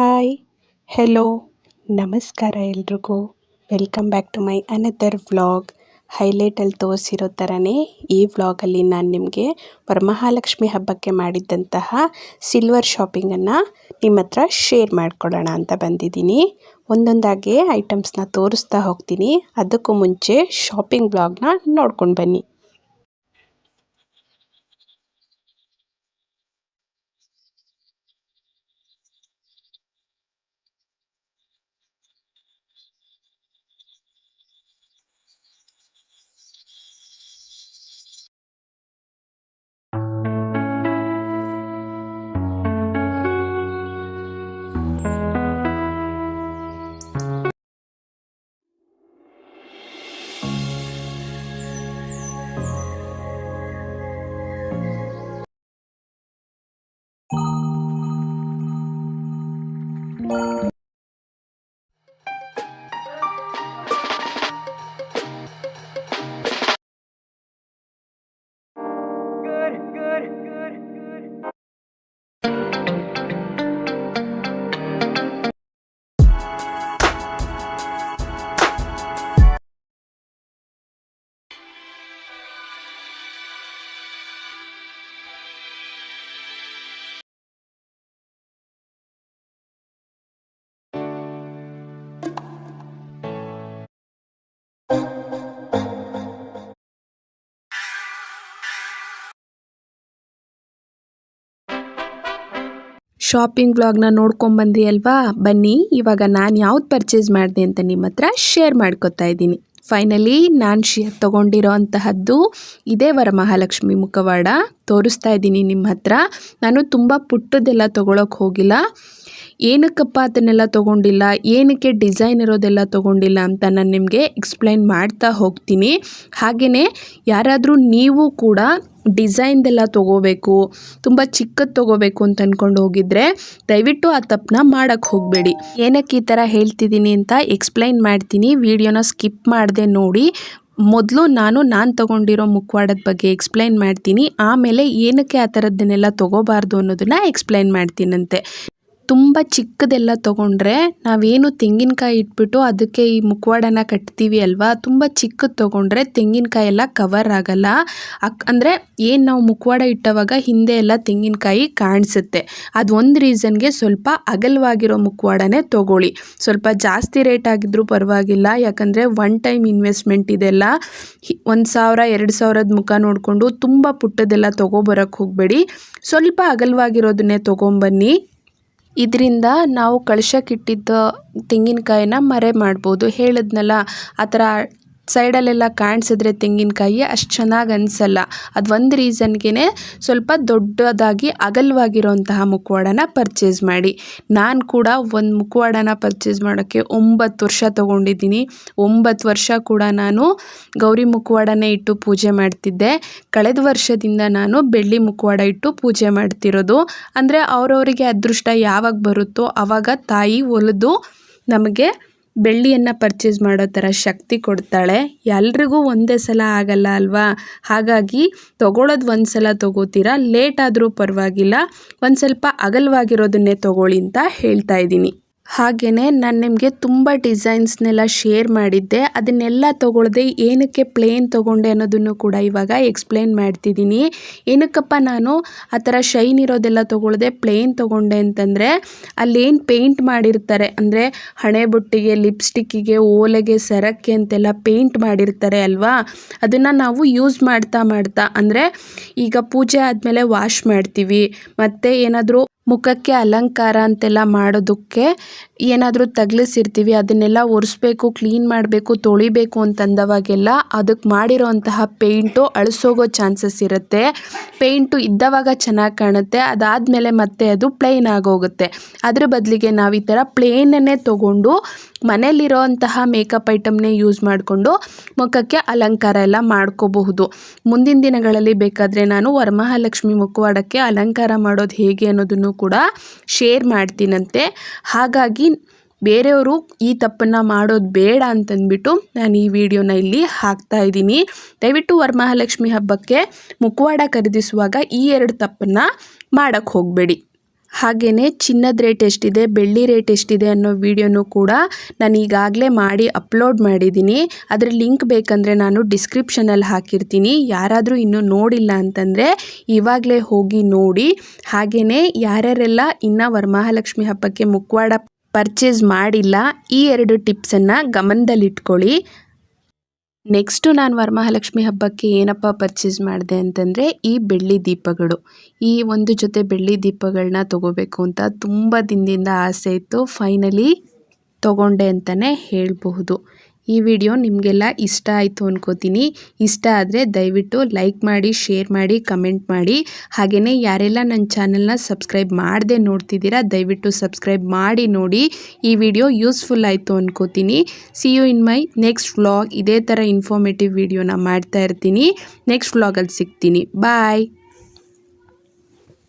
Hi, hello, ನಮಸ್ಕಾರ ಎಲ್ರಿಗೂ. Welcome back to my another vlog. ಹೈಲೈಟಲ್ಲಿ ತೋರಿಸಿರೋ ಥರನೇ ಈ ವ್ಲಾಗಲ್ಲಿ ನಾನು ನಿಮಗೆ ವರಮಹಾಲಕ್ಷ್ಮಿ ಹಬ್ಬಕ್ಕೆ ಮಾಡಿದ್ದಂತಹ ಸಿಲ್ವರ್ ಶಾಪಿಂಗನ್ನು ನಿಮ್ಮ ಹತ್ರ ಶೇರ್ ಮಾಡ್ಕೊಳ್ಳೋಣ ಅಂತ ಬಂದಿದ್ದೀನಿ. ಒಂದೊಂದಾಗೆ ಐಟಮ್ಸ್ನ ತೋರಿಸ್ತಾ ಹೋಗ್ತೀನಿ. ಅದಕ್ಕೂ ಮುಂಚೆ ಶಾಪಿಂಗ್ ವ್ಲಾಗ್ನ ನೋಡ್ಕೊಂಡು ಬನ್ನಿ. Amen. ಶಾಪಿಂಗ್ ವ್ಲಾಗ್ನ ನೋಡ್ಕೊಂಬಂದಿ ಅಲ್ವಾ? ಬನ್ನಿ, ಇವಾಗ ನಾನು ಯಾವ್ದು ಪರ್ಚೇಸ್ ಮಾಡಿದೆ ಅಂತ ನಿಮ್ಮ ಹತ್ರ ಶೇರ್ ಮಾಡ್ಕೊತಾ ಇದ್ದೀನಿ. ಫೈನಲಿ ನಾನು ಶೇರ್ ತೊಗೊಂಡಿರೋ ಅಂತಹದ್ದು ಇದೇ ವರಮಹಾಲಕ್ಷ್ಮಿ ಮುಖವಾಡ ತೋರಿಸ್ತಾ ಇದ್ದೀನಿ ನಿಮ್ಮ ಹತ್ರ. ನಾನು ತುಂಬ ಪುಟ್ಟದೆಲ್ಲ ತೊಗೊಳಕ್ಕೆ ಹೋಗಿಲ್ಲ. ಏನಕ್ಕಪ್ಪ ಅದನ್ನೆಲ್ಲ ತೊಗೊಂಡಿಲ್ಲ? ಏನಕ್ಕೆ ಡಿಸೈನ್ ಇರೋದೆಲ್ಲ ತೊಗೊಂಡಿಲ್ಲ ಅಂತ ನಾನು ನಿಮಗೆ ಎಕ್ಸ್ಪ್ಲೈನ್ ಮಾಡ್ತಾ ಹೋಗ್ತೀನಿ. ಹಾಗೆಯೇ ಯಾರಾದರೂ ನೀವು ಕೂಡ ಡಿಸೈನ್ದೆಲ್ಲ ತೊಗೋಬೇಕು, ತುಂಬ ಚಿಕ್ಕದು ತೊಗೋಬೇಕು ಅಂತ ಅಂದ್ಕೊಂಡು ಹೋಗಿದ್ರೆ ದಯವಿಟ್ಟು ಆ ತಪ್ಪನ್ನ ಮಾಡೋಕ್ಕೆ ಹೋಗಬೇಡಿ. ಏನಕ್ಕೆ ಈ ಥರ ಹೇಳ್ತಿದ್ದೀನಿ ಅಂತ ಎಕ್ಸ್ಪ್ಲೈನ್ ಮಾಡ್ತೀನಿ. ವಿಡಿಯೋನ ಸ್ಕಿಪ್ ಮಾಡದೆ ನೋಡಿ. ಮೊದಲು ನಾನು ನಾನು ತೊಗೊಂಡಿರೋ ಮುಖವಾಡದ ಬಗ್ಗೆ ಎಕ್ಸ್ಪ್ಲೈನ್ ಮಾಡ್ತೀನಿ. ಆಮೇಲೆ ಏನಕ್ಕೆ ಆ ಥರದ್ದನ್ನೆಲ್ಲ ತೊಗೋಬಾರ್ದು ಅನ್ನೋದನ್ನು ಎಕ್ಸ್ಪ್ಲೈನ್ ಮಾಡ್ತೀನಂತೆ. ತುಂಬ ಚಿಕ್ಕದೆಲ್ಲ ತೊಗೊಂಡ್ರೆ ನಾವೇನು ತೆಂಗಿನಕಾಯಿ ಇಟ್ಬಿಟ್ಟು ಅದಕ್ಕೆ ಈ ಮುಖವಾಡನ ಕಟ್ತೀವಿ ಅಲ್ವಾ? ತುಂಬ ಚಿಕ್ಕದು ತೊಗೊಂಡ್ರೆ ತೆಂಗಿನಕಾಯಿ ಎಲ್ಲ ಕವರ್ ಆಗಲ್ಲ. ಅಕ್ ಅಂದರೆ ಏನು ನಾವು ಮುಖವಾಡ ಇಟ್ಟವಾಗ ಹಿಂದೆ ಎಲ್ಲ ತೆಂಗಿನಕಾಯಿ ಕಾಣಿಸುತ್ತೆ. ಅದು ಒಂದು ರೀಸನ್ಗೆ ಸ್ವಲ್ಪ ಅಗಲವಾಗಿರೋ ಮುಖವಾಡನೇ ತೊಗೊಳ್ಳಿ. ಸ್ವಲ್ಪ ಜಾಸ್ತಿ ರೇಟ್ ಆಗಿದ್ರೂ ಪರವಾಗಿಲ್ಲ. ಯಾಕಂದರೆ ಒನ್ ಟೈಮ್ ಇನ್ವೆಸ್ಟ್ಮೆಂಟ್ ಇದೆಲ್ಲ ಒಂದು ಸಾವಿರ, ಎರಡು ಸಾವಿರದ ಮುಖ ನೋಡಿಕೊಂಡು ತುಂಬ ಪುಟ್ಟದೆಲ್ಲ ತೊಗೊಬರೋಕ್ಕೆ ಹೋಗಬೇಡಿ. ಸ್ವಲ್ಪ ಅಗಲವಾಗಿರೋದನ್ನೇ ತೊಗೊಂಬನ್ನಿ. ಇದರಿಂದ ನಾವು ಕಳಶಕ್ಕಿಟ್ಟಿದ್ದ ತೆಂಗಿನಕಾಯಿನ ಮರೆ ಮಾಡ್ಬೋದು. ಹೇಳಿದ್ನಲ್ಲ ಆ ಥರ ಸೈಡಲ್ಲೆಲ್ಲ ಕಾಣಿಸಿದ್ರೆ ತೆಂಗಿನಕಾಯಿ ಅಷ್ಟು ಚೆನ್ನಾಗಿ ಅನಿಸಲ್ಲ. ಅದು ಒಂದು ರೀಸನ್ಗೆ ಸ್ವಲ್ಪ ದೊಡ್ಡದಾಗಿ ಅಗಲವಾಗಿರೋಂತಹ ಮುಖವಾಡನ ಪರ್ಚೇಸ್ ಮಾಡಿ. ನಾನು ಕೂಡ ಒಂದು ಮುಖವಾಡನ ಪರ್ಚೇಸ್ ಮಾಡೋಕ್ಕೆ ಒಂಬತ್ತು ವರ್ಷ ತೊಗೊಂಡಿದ್ದೀನಿ. ಒಂಬತ್ತು ವರ್ಷ ಕೂಡ ನಾನು ಗೌರಿ ಮುಖವಾಡನೇ ಇಟ್ಟು ಪೂಜೆ ಮಾಡ್ತಿದ್ದೆ. ಕಳೆದ ವರ್ಷದಿಂದ ನಾನು ಬೆಳ್ಳಿ ಮುಖವಾಡ ಇಟ್ಟು ಪೂಜೆ ಮಾಡ್ತಿರೋದು. ಅಂದರೆ ಅವರವರಿಗೆ ಅದೃಷ್ಟ ಯಾವಾಗ ಬರುತ್ತೋ ಆವಾಗ ತಾಯಿ ಒಲಿದು ನಮಗೆ ಬೆಳ್ಳಿಯನ್ನು ಪರ್ಚೇಸ್ ಮಾಡೋ ಥರ ಶಕ್ತಿ ಕೊಡ್ತಾಳೆ. ಎಲ್ರಿಗೂ ಒಂದೇ ಸಲ ಆಗಲ್ಲ ಅಲ್ವಾ? ಹಾಗಾಗಿ ತೊಗೊಳೋದು ಒಂದು ಸಲ ತೊಗೋತೀರಾ? ಲೇಟ್ ಆದರೂ ಪರವಾಗಿಲ್ಲ. ಒಂದು ಸ್ವಲ್ಪ ಅಗಲವಾಗಿರೋದನ್ನೇ ತೊಗೊಳ್ಳಿ ಅಂತ ಹೇಳ್ತಾ ಇದ್ದೀನಿ. ಹಾಗೆಯೇ ನಾನು ನಿಮಗೆ ತುಂಬ ಡಿಸೈನ್ಸ್ನೆಲ್ಲ ಶೇರ್ ಮಾಡಿದ್ದೆ. ಅದನ್ನೆಲ್ಲ ತೊಗೊಳ್ದೆ ಏನಕ್ಕೆ ಪ್ಲೇನ್ ತೊಗೊಂಡೆ ಅನ್ನೋದನ್ನು ಕೂಡ ಇವಾಗ ಎಕ್ಸ್ಪ್ಲೇನ್ ಮಾಡ್ತಿದ್ದೀನಿ. ಏನಕ್ಕಪ್ಪ ನಾನು ಆ ಥರ ಶೈನ್ ಇರೋದೆಲ್ಲ ತೊಗೊಳ್ದೆ ಪ್ಲೇನ್ ತೊಗೊಂಡೆ ಅಂತಂದರೆ ಅಲ್ಲೇನು ಪೇಂಟ್ ಮಾಡಿರ್ತಾರೆ. ಅಂದರೆ ಹಣೆ ಬೊಟ್ಟಿಗೆ, ಲಿಪ್ಸ್ಟಿಕ್ಕಿಗೆ, ಓಲೆಗೆ, ಸರಕ್ಕೆ ಅಂತೆಲ್ಲ ಪೇಂಟ್ ಮಾಡಿರ್ತಾರೆ ಅಲ್ವಾ? ಅದನ್ನು ನಾವು ಯೂಸ್ ಮಾಡ್ತಾ ಮಾಡ್ತಾ ಅಂದರೆ ಈಗ ಪೂಜೆ ಆದಮೇಲೆ ವಾಶ್ ಮಾಡ್ತೀವಿ. ಮತ್ತು ಏನಾದರೂ ಮುಖಕ್ಕೆ ಅಲಂಕಾರ ಅಂತೆಲ್ಲ ಮಾಡೋದಕ್ಕೆ ಏನಾದರೂ ತಗಲಿಸಿರ್ತೀವಿ, ಅದನ್ನೆಲ್ಲ ಒರೆಸ್ಬೇಕು ಕ್ಲೀನ್ ಮಾಡಬೇಕು, ತೊಳಿಬೇಕು ಅಂತಂದವಾಗೆಲ್ಲ ಅದಕ್ಕೆ ಮಾಡಿರೋಂತಹ ಪೇಂಟು ಅಳಿಸೋಗೋ ಚಾನ್ಸಸ್ ಇರುತ್ತೆ. ಪೇಂಟು ಇದ್ದವಾಗ ಚೆನ್ನಾಗಿ ಕಾಣುತ್ತೆ, ಅದಾದಮೇಲೆ ಮತ್ತೆ ಅದು ಪ್ಲೇನ್ ಆಗೋಗುತ್ತೆ ಅದ್ರ ಬದಲಿಗೆ ನಾವು ಈ ಥರ ಪ್ಲೇನನ್ನೇ ತೊಗೊಂಡು ಮನೇಲಿರೋ ಅಂತಹ ಮೇಕಪ್ ಐಟಮ್ನೇ ಯೂಸ್ ಮಾಡಿಕೊಂಡು ಮುಖಕ್ಕೆ ಅಲಂಕಾರ ಎಲ್ಲ ಮಾಡ್ಕೋಬಹುದು. ಮುಂದಿನ ದಿನಗಳಲ್ಲಿ ಬೇಕಾದರೆ ನಾನು ವರಮಹಾಲಕ್ಷ್ಮಿ ಮುಖವಾಡಕ್ಕೆ ಅಲಂಕಾರ ಮಾಡೋದು ಹೇಗೆ ಅನ್ನೋದನ್ನು ಕೂಡ ಶೇರ್ ಮಾಡ್ತೀನಂತೆ. ಹಾಗಾಗಿ ಬೇರೆಯವರು ಈ ತಪ್ಪನ್ನು ಮಾಡೋದು ಬೇಡ ಅಂತಂದ್ಬಿಟ್ಟು ನಾನು ಈ ವಿಡಿಯೋನ ಇಲ್ಲಿ ಹಾಕ್ತಾ ಇದ್ದೀನಿ. ದಯವಿಟ್ಟು ವರಮಹಾಲಕ್ಷ್ಮಿ ಹಬ್ಬಕ್ಕೆ ಮುಖವಾಡ ಖರೀದಿಸುವಾಗ ಈ ಎರಡು ತಪ್ಪನ್ನು ಮಾಡೋಕ್ಕೆ ಹೋಗಬೇಡಿ. ಹಾಗೆಯೇ ಚಿನ್ನದ ರೇಟ್ ಎಷ್ಟಿದೆ, ಬೆಳ್ಳಿ ರೇಟ್ ಎಷ್ಟಿದೆ ಅನ್ನೋ ವಿಡಿಯೋನು ಕೂಡ ನಾನು ಈಗಾಗಲೇ ಮಾಡಿ ಅಪ್ಲೋಡ್ ಮಾಡಿದ್ದೀನಿ. ಅದರ ಲಿಂಕ್ ಬೇಕಂದರೆ ನಾನು ಡಿಸ್ಕ್ರಿಪ್ಷನಲ್ಲಿ ಹಾಕಿರ್ತೀನಿ. ಯಾರಾದರೂ ಇನ್ನೂ ನೋಡಿಲ್ಲ ಅಂತಂದರೆ ಇವಾಗಲೇ ಹೋಗಿ ನೋಡಿ. ಹಾಗೆಯೇ ಯಾರ್ಯಾರೆಲ್ಲ ಇನ್ನು ವರಮಹಾಲಕ್ಷ್ಮಿ ಹಬ್ಬಕ್ಕೆ ಮುಖವಾಡ ಪರ್ಚೇಸ್ ಮಾಡಿಲ್ಲ. ಈ ಎರಡು ಟಿಪ್ಸನ್ನು ಗಮನದಲ್ಲಿಟ್ಕೊಳ್ಳಿ. ನೆಕ್ಸ್ಟು ನಾನು ವರಮಹಾಲಕ್ಷ್ಮಿ ಹಬ್ಬಕ್ಕೆ ಏನಪ್ಪ ಪರ್ಚೇಸ್ ಮಾಡಿದೆ ಅಂತಂದರೆ ಈ ಬೆಳ್ಳಿ ದೀಪಗಳು. ಈ ಒಂದು ಜೊತೆ ಬೆಳ್ಳಿ ದೀಪಗಳನ್ನ ತಗೋಬೇಕು ಅಂತ ತುಂಬ ದಿನದಿಂದ ಆಸೆ ಇತ್ತು. ಫೈನಲಿ ತಗೊಂಡೆ ಅಂತಲೇ ಹೇಳಬಹುದು. ಈ ವಿಡಿಯೋ ನಿಮಗೆಲ್ಲ ಇಷ್ಟ ಆಯಿತು ಅನ್ಕೋತೀನಿ. ಇಷ್ಟ ಆದರೆ ದಯವಿಟ್ಟು ಲೈಕ್ ಮಾಡಿ, ಶೇರ್ ಮಾಡಿ, ಕಮೆಂಟ್ ಮಾಡಿ. ಹಾಗೆಯೇ ಯಾರೆಲ್ಲ ನನ್ನ ಚಾನಲ್ನ ಸಬ್ಸ್ಕ್ರೈಬ್ ಮಾಡದೆ ನೋಡ್ತಿದ್ದೀರಾ, ದಯವಿಟ್ಟು ಸಬ್ಸ್ಕ್ರೈಬ್ ಮಾಡಿ ನೋಡಿ. ಈ ವಿಡಿಯೋ ಯೂಸ್ಫುಲ್ ಆಯಿತು ಅನ್ಕೋತೀನಿ. See you in my next vlog ಇದೇ ಥರ ಇನ್ಫಾರ್ಮೇಟಿವ್ ವಿಡಿಯೋನ ಮಾಡ್ತಾ ಇರ್ತೀನಿ. ನೆಕ್ಸ್ಟ್ ವ್ಲಾಗಲ್ಲಿ ಸಿಗ್ತೀನಿ. ಬಾಯ್